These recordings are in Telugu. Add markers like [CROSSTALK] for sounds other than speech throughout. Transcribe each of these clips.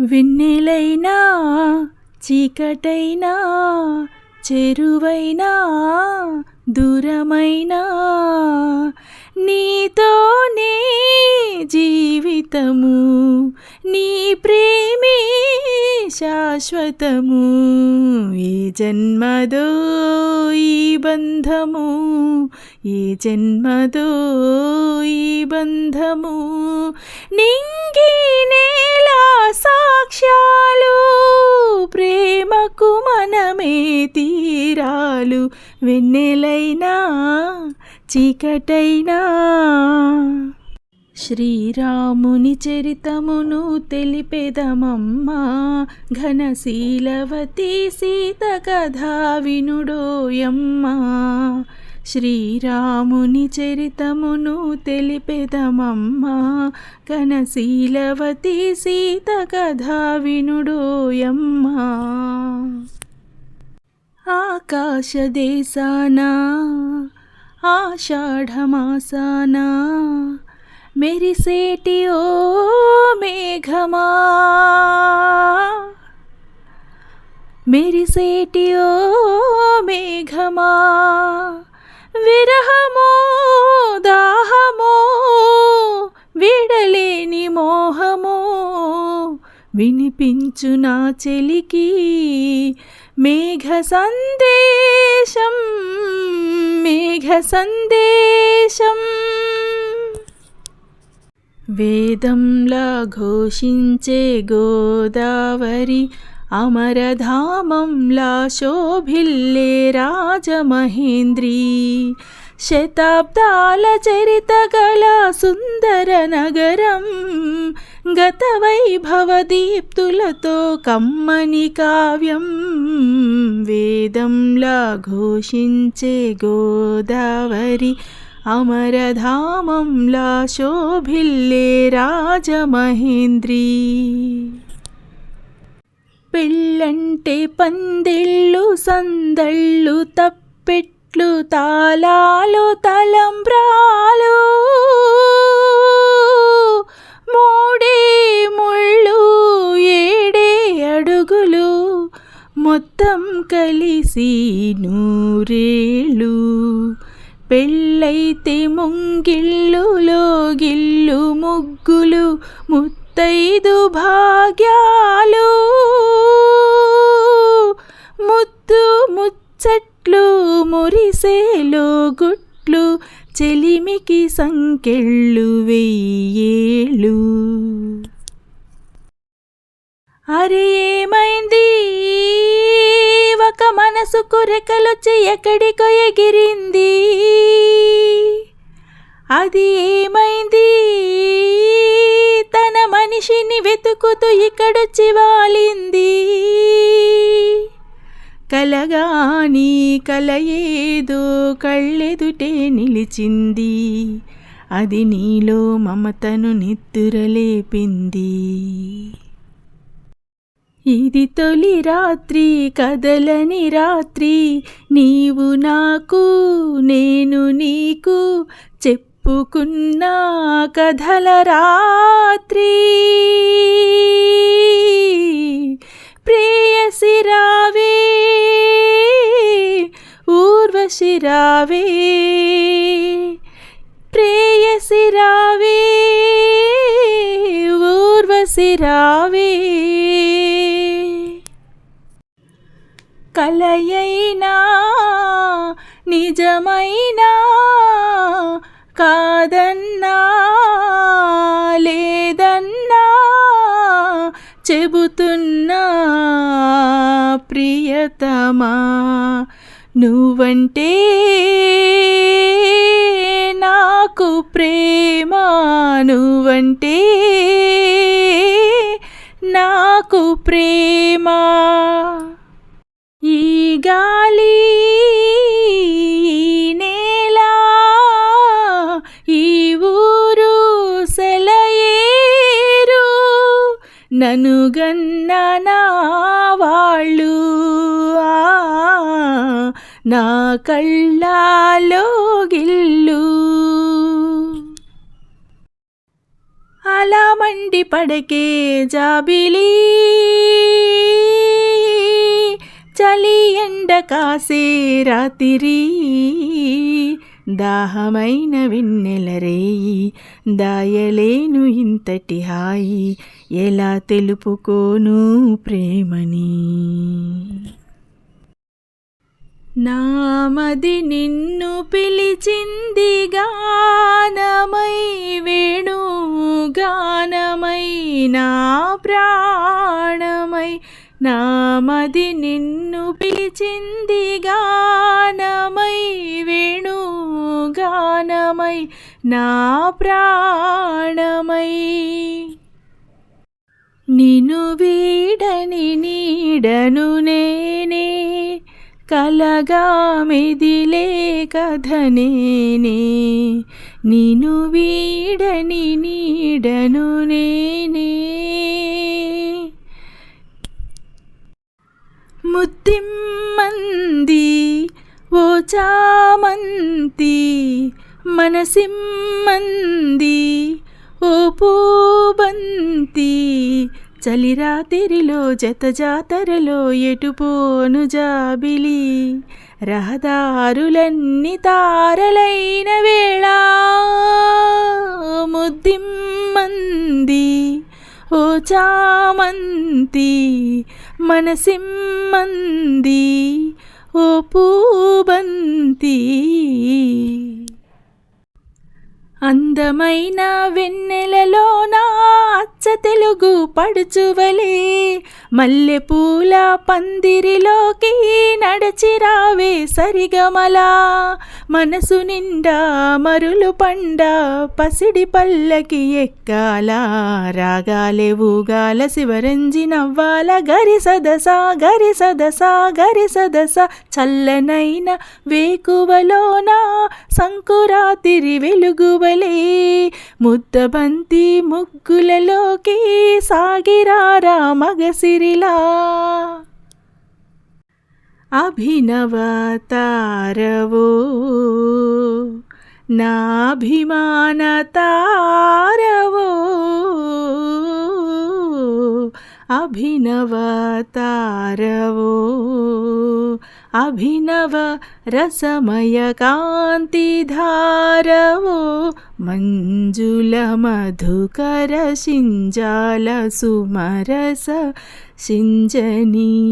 వెన్నెలైనా చీకటైనా చెరువైనా దూరమైనా. నీతోనే జీవితము నీ ప్రేమే శాశ్వతము. ఈ జన్మదో ఈ బంధము ఈ జన్మదో ఈ బంధము. నింగి సాక్ష్యాలు ప్రేమకు మనమే తీరాలు. వెన్నెలైనా చీకటైనా. శ్రీరాముని చరితమును తెలిపెదమమ్మా. ఘనశీలవతి సీత కథా వినుడోయమ్మా. శ్రీరాముని చరితమును తెలిపెదమమ్మా. కనశీలవతి సీత కథా వినుడోయమ్మా ఆకాశదేశాన ఆషాఢమాసాన మెరిసేటి ఓ మేఘమా. మెరిసేటి ఓ మేఘమా. విరహమో దాహమో విడలేని మోహమో వినిపించు నా చెలికి మేఘ సందేశం మేఘ సందేశం. వేదంలా ఘోషించే గోదావరి అమరధామంలా శోభిల్లే రాజమహేంద్రీ. శతాబ్దాల చరిత గల సుందర నగరం గత వైభవ దీప్తులతో కమ్మని కావ్యం వేదంలా ఘోషించే గోదావరి అమరధామంలా శోభిల్లే రాజమహేంద్రీ. పెళ్ళంటే పందిళ్ళు సందళ్ళు తప్పెట్లు తాళాలు తలంబ్రాలు. మూడే ముళ్ళు ఏడే అడుగులు మొత్తం కలిసి నూరేళ్ళు. పెళ్ళైతే ముంగిళ్ళు లోగిళ్ళు ముగ్గులు ముత్తైదు భాగ్యాలు. ముత్తు ముచ్చట్లు మురిసేలో గుట్లు చెలిమికి సంకెళ్ళు వెయ్యేళ్ళు. అరే ఏమైంది? ఒక మనసుకు రెక్కలొచ్చి ఎక్కడికో ఎగిరింది. అది ఏమైంది వెతుకుతూ ఇక్కడొచ్చి వాలింది కలగాని కల ఏదో కళ్ళెదుటే నిలిచింది. అది నీలో మమతను నిద్దురలేపింది ఇది తొలి రాత్రి కదలని రాత్రి. నీవు నాకు నేను నీకు చెప్పు చెప్పుకున్న కథల రాత్రి. ప్రేయసిరావే ఊర్వశిరావే ప్రేయసిరావే ఊర్వశిరావే కలయైనా నిజమైనా కాదన్నా లేదన్నా చెబుతున్నా ప్రియతమా. నువ్వంటే నాకు ప్రేమ నువ్వంటే నాకు ప్రేమ. ఈ గాలి నన్ను నా వాళ్ళు. నా కళ్ళలో గిల్లు. అలా మండి పడకే జాబిలి. చలి ఎండ కాసే రాతిరి. దాహమైన వెన్నెల రేయి దాయలేను ఇంతటి హాయి. ఎలా తెలుపుకోను ప్రేమని? నామది నిన్ను పిలిచింది గానమై వేణు గానమై నా ప్రాణమై. నామది నిన్ను పిలిచింది గానమై వేణు గానమై నా ప్రాణమై. నిను వీడని నీడను నేనే కలగా మెదిలే కథనేనే నిను వీడని నీడను నేనే. ముత్తిమ్మంది ఓ చామంతి మనసిమ్మంది ఓ పూబంతి చలిరాతిరిలో జత జాతరలో ఎటుపోను జాబిలి. రహదారులన్నీ తారలైన వేళ ముద్దిమ్మంది. ఓ చామంతి మనసిమ్మంది. ఓ పూబంతి. అందమైన వెన్నెలలో నా అచ్చ తెలుగు పడుచువలే. మల్లెపూల పందిరిలోకి నడచిరావే సరిగమలా. మనసు నిండా మరులు పండ పసిడి పల్లకి ఎక్కాల. రాగాలే ఊగాల శివరంజి నవ్వాల. గరి సదసా గరి సదసా గరి సదస. చల్లనైన వేకువలోన సంకురాతిరి వెలుగువలే. ముద్దబంతి ముగ్గులలోకి సాగిరారా మగసి అభినవ తారవో నాభిమాన తారవో అభినవ अभिनव रसमयकान्तिधारवो मञ्जुलमधुकरसिञ्जालसुमरस सिञ्जनी।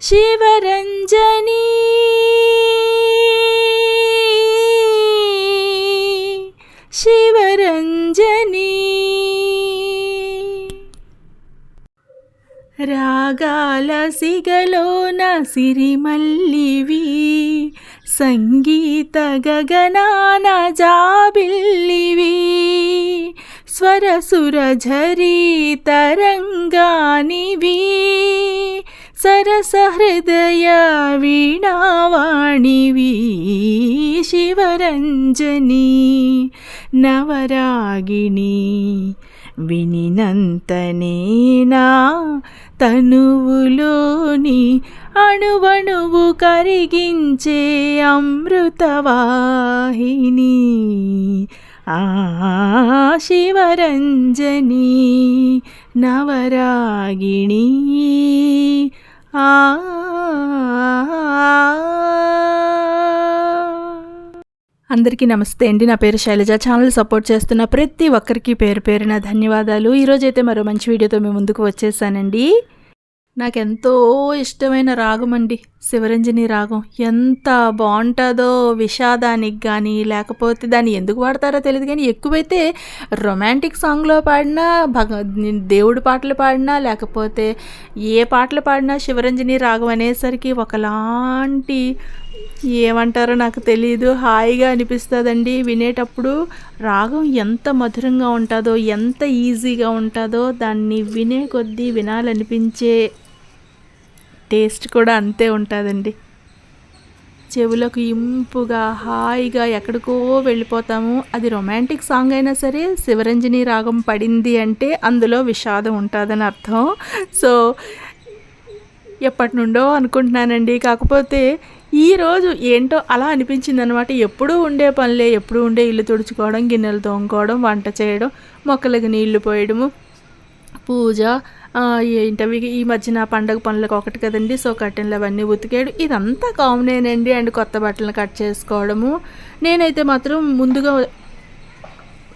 शिवरञ्जनी। शिवरञ्जनी। రాగాల సిగలోన సిరిమల్లివి సంగీత గగనాన జాబిల్లివి స్వరసుర ఝరీ తరంగానివి సరస హృదయ వీణావాణివి శివరంజని నవరాగిణి వినినంతనేనా? తనువులోని అణువణువు కరిగించే అమృతవాహిని ఆ శివరంజని నవరాగిణి ఆ అందరికీ నమస్తే అండి. నా పేరు శైలజ. ఛానల్ సపోర్ట్ చేస్తున్న ప్రతి ఒక్కరికి పేరు పేరున ధన్యవాదాలు. ఈరోజైతే మరో మంచి వీడియోతో మేము ముందుకు వచ్చేసానండి. నాకెంతో ఇష్టమైన రాగం అండి. శివరంజని రాగం. ఎంత బాగుంటుందో విషాదానికి కానీ లేకపోతే దాన్ని ఎందుకు వాడతారో తెలియదు కానీ ఎక్కువైతే రొమాంటిక్ సాంగ్లో పాడినా భగ దేవుడి పాటలు పాడినా లేకపోతే ఏ పాటలు పాడినా శివరంజని రాగం అనేసరికి ఒకలాంటి ఏమంటారో నాకు తెలియదు హాయిగా అనిపిస్తుందండి. వినేటప్పుడు రాగం ఎంత మధురంగా ఉంటుందో ఎంత ఈజీగా ఉంటుందో దాన్ని వినే కొద్దీ వినాలనిపించే టేస్ట్ కూడా అంతే ఉంటుందండి. చెవులకు ఇంపుగా హాయిగా ఎక్కడికో వెళ్ళిపోతాము. అది రొమాంటిక్ సాంగ్ అయినా సరే శివరంజని రాగం పడింది అంటే అందులో విషాదం ఉంటుందని అర్థం. సో ఎప్పటి నుండో అనుకుంటున్నానండి. కాకపోతే ఈరోజు ఏంటో అలా అనిపించింది అనమాట ఎప్పుడూ ఉండే పనులే ఎప్పుడూ ఉండే ఇల్లు తుడుచుకోవడం గిన్నెలు తోముకోవడం వంట చేయడం మొక్కలకు నీళ్ళు పోయడము పూజ ఏంటవి ఈ మధ్యన పండగ పనులకు ఒకటి కదండి. సో కట్టెన్లు అవన్నీ ఉతికేయడం. ఇదంతా కామనేనండి. అండ్ కొత్త బట్టలను కట్ చేసుకోవడము. నేనైతే మాత్రం ముందుగా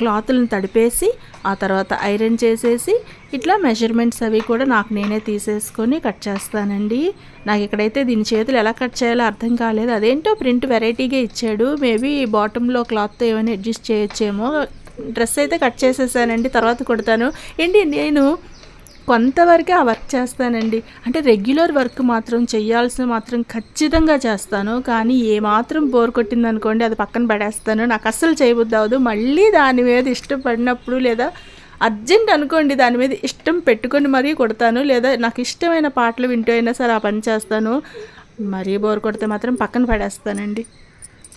క్లాత్లను తడిపేసి ఆ తర్వాత ఐరన్ చేసేసి ఇట్లా మెజర్మెంట్స్ అవి కూడా నాకు నేనే తీసేసుకొని కట్ చేస్తానండి. నాకు ఇక్కడైతే దీని చేతులు ఎలా కట్ చేయాలో అర్థం కాలేదు. అదేంటో ప్రింట్ వెరైటీగా ఇచ్చాడు. మేబీ బాటంలో క్లాత్తో ఏమైనా అడ్జస్ట్ చేయొచ్చేమో. డ్రెస్ అయితే కట్ చేసేసానండి తర్వాత కొడతాను. ఏంటి నేను కొంతవరకే ఆ వర్క్ చేస్తానండి. అంటే రెగ్యులర్ వర్క్ మాత్రం చేయాల్సిన మాత్రం ఖచ్చితంగా చేస్తాను. కానీ ఏ మాత్రం బోర్ కొట్టింది అనుకోండి అది పక్కన పడేస్తాను. నాకు అస్సలు చేయబుద్ది అవ్వదు. మళ్ళీ దాని మీద ఇష్టపడినప్పుడు లేదా అర్జెంట్ అనుకోండి దాని మీద ఇష్టం పెట్టుకొని మరీ కొడతాను. లేదా నాకు ఇష్టమైన పాటలు వింటూ అయినా సరే ఆ పని చేస్తాను. మరీ బోర్ కొడితే మాత్రం పక్కన పడేస్తానండి.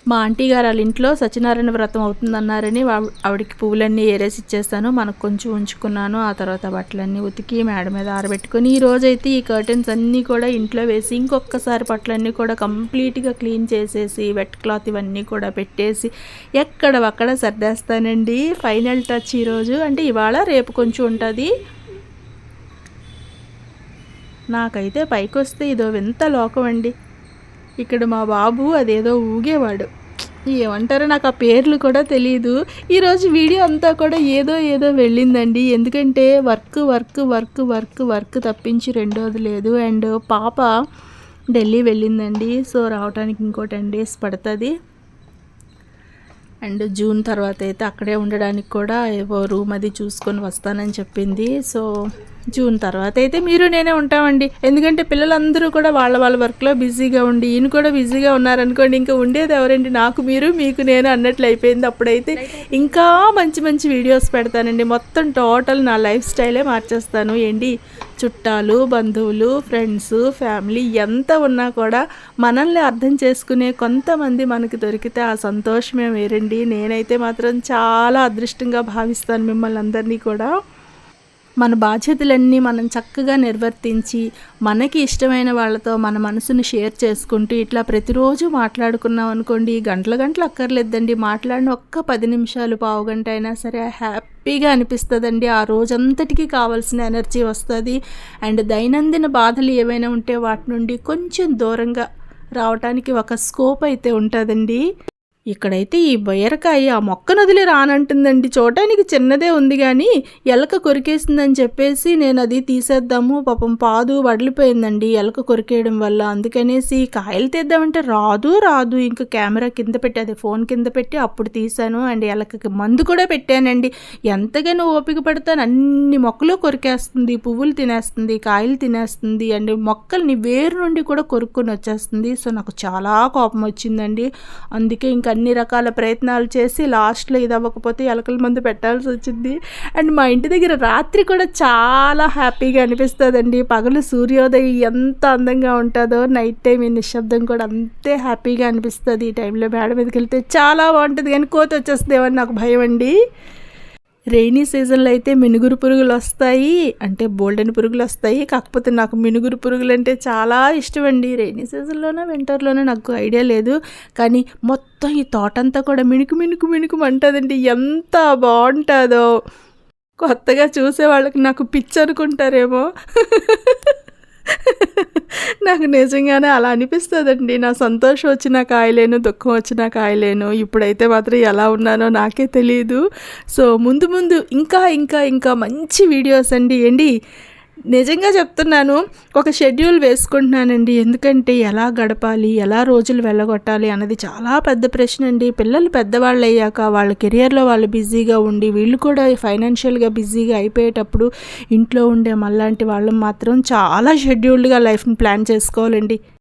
మా ఆంటీ గారు వాళ్ళ ఇంట్లో సత్యనారాయణ వ్రతం అవుతుందన్నారని ఆవిడకి పువ్వులన్నీ ఏరేసి ఇచ్చేస్తాను. మనకు కొంచెం ఉంచుకున్నాను. ఆ తర్వాత బట్టలన్నీ ఉతికి మేడ మీద ఆరబెట్టుకొని ఈ రోజైతే ఈ కర్టెన్స్ అన్నీ కూడా ఇంట్లో వేసి ఇంకొకసారి బట్టలన్నీ కూడా కంప్లీట్గా క్లీన్ చేసేసి వెట్ క్లాత్ ఇవన్నీ కూడా పెట్టేసి ఎక్కడ అక్కడ సర్దేస్తానండి. ఫైనల్ టచ్ ఈరోజు అంటే ఇవాళ రేపు కొంచెం ఉంటుంది. నాకైతే పైకి వస్తే ఇదో వింత లోకం అండి ఇక్కడ మా బాబు అదేదో ఊగేవాడు. ఏమంటారో నాకు ఆ పేర్లు కూడా తెలియదు ఈరోజు వీడియో అంతా కూడా ఏదో ఏదో వెళ్ళిందండి. ఎందుకంటే work work work work work తప్పించి రెండోది లేదు. అండ్ పాప ఢిల్లీ వెళ్ళిందండి. సో రావడానికి ఇంకో టెన్ డేస్ పడుతుంది. అండ్ జూన్ తర్వాత అయితే అక్కడే ఉండడానికి కూడా ఏవో రూమ్ అది చూసుకొని వస్తానని చెప్పింది. సో జూన్ తర్వాత. అయితే మీరు నేనే ఉంటామండి. ఎందుకంటే పిల్లలందరూ కూడా వాళ్ళ వాళ్ళ వర్క్లో బిజీగా ఉండి ఈయన కూడా బిజీగా ఉన్నారనుకోండి ఇంకా ఉండేది ఎవరండి? నాకు మీరు మీకు నేను అన్నట్లు అయిపోయింది అప్పుడైతే. ఇంకా మంచి మంచి వీడియోస్ పెడతానండి. మొత్తం టోటల్ నా లైఫ్ స్టైలే మార్చేస్తాను. ఏంటి? చుట్టాలు బంధువులు ఫ్రెండ్స్ ఫ్యామిలీ ఎంత ఉన్నా కూడా మనల్ని అర్థం చేసుకునే కొంతమంది మనకి దొరికితే ఆ సంతోషమే వేరండి. నేనైతే మాత్రం చాలా అదృష్టంగా భావిస్తాను మిమ్మల్ని అందరినీ కూడా. మన బాధ్యతలన్నీ మనం చక్కగా నిర్వర్తించి మనకి ఇష్టమైన వాళ్ళతో మన మనసును షేర్ చేసుకుంటూ ఇట్లా ప్రతిరోజు మాట్లాడుకున్నాం అనుకోండి గంటల గంటలు అక్కర్లేదండి. మాట్లాడిన ఒక్క పది నిమిషాలు పావు గంట అయినా సరే హ్యాపీగా అనిపిస్తుందండి. ఆ రోజంతటికి కావాల్సిన ఎనర్జీ వస్తుంది. అండ్ దైనందిన బాధలు ఏవైనా ఉంటే వాటి నుండి కొంచెం దూరంగా రావటానికి ఒక స్కోప్ అయితే ఉంటుందండి. ఇక్కడైతే ఈ బొయ్యరకాయ ఆ మొక్కను వదిలి రానంటుందండి. చూడటానికి చిన్నదే ఉంది కానీ ఎలక కొరికేసిందని చెప్పేసి నేను అది తీసేద్దాము. పాపం పాదు వడిలిపోయిందండి ఎలక కొరికేయడం వల్ల. అందుకనేసి కాయలు తీద్దామంటే రాదు రాదు. ఇంకా కెమెరా కింద పెట్టి అదే ఫోన్ కింద పెట్టి అప్పుడు తీశాను. అండ్ ఎలకకి మందు కూడా పెట్టానండి. ఎంతగానో ఓపిక పడతాను. అన్ని మొక్కలు కొరికేస్తుంది. పువ్వులు తినేస్తుంది కాయలు తినేస్తుంది. అండ్ మొక్కల్ని వేరు నుండి కూడా కొరుక్కొని వచ్చేస్తుంది. సో నాకు చాలా కోపం వచ్చిందండి. అందుకే ఇంకా అన్ని రకాల ప్రయత్నాలు చేసి లాస్ట్లో ఇది అవ్వకపోతే ఎలకల మందు పెట్టాల్సి వచ్చింది. అండ్ మా ఇంటి దగ్గర రాత్రి కూడా చాలా హ్యాపీగా అనిపిస్తుందండి. పగలు సూర్యోదయం ఎంత అందంగా ఉంటుందో నైట్ టైం ఈ నిశ్శబ్దం కూడా అంతే హ్యాపీగా అనిపిస్తుంది ఈ టైంలో మేడ మీదకి వెళ్తే చాలా బాగుంటుంది కానీ కోత వచ్చేస్తుందేమని నాకు భయం అండి. రెయినీ సీజన్లో అయితే మినుగురు పురుగులు వస్తాయి. అంటే బోల్డెన్ పురుగులు వస్తాయి. కాకపోతే నాకు మినుగురు పురుగులు అంటే చాలా ఇష్టం అండి రెయినీ సీజన్లోనే వింటర్లోనే నాకు ఐడియా లేదు. కానీ మొత్తం ఈ తోటంతా కూడా మిణుకు మిణుకు మిణుకు అంటుందండి. ఎంత బాగుంటుందో. కొత్తగా చూసే వాళ్ళకి నాకు పిచ్చి అనుకుంటారేమో. [LAUGHS] నాకు నిజంగానే అలా అనిపిస్తుందండి. నా సంతోషం వచ్చిన కాయలేను దుఃఖం వచ్చిన కాయలేను. ఇప్పుడైతే మాత్రం ఎలా ఉన్నానో నాకే తెలియదు సో ముందు ముందు ఇంకా ఇంకా ఇంకా మంచి వీడియోస్ అండి. ఏంటి? నిజంగా చెప్తున్నాను ఒక షెడ్యూల్ వేసుకుంటున్నానండి. ఎందుకంటే ఎలా గడపాలి ఎలా రోజులు వెళ్ళగొట్టాలి అన్నది చాలా పెద్ద ప్రశ్న అండి. పిల్లలు పెద్దవాళ్ళు అయ్యాక వాళ్ళ కెరియర్లో వాళ్ళు బిజీగా ఉండి వీళ్ళు కూడా ఫైనాన్షియల్గా బిజీగా అయిపోయేటప్పుడు ఇంట్లో ఉండే మళ్ళాంటి వాళ్ళు మాత్రం చాలా షెడ్యూల్డ్గా లైఫ్ని ప్లాన్ చేసుకోవాలండి.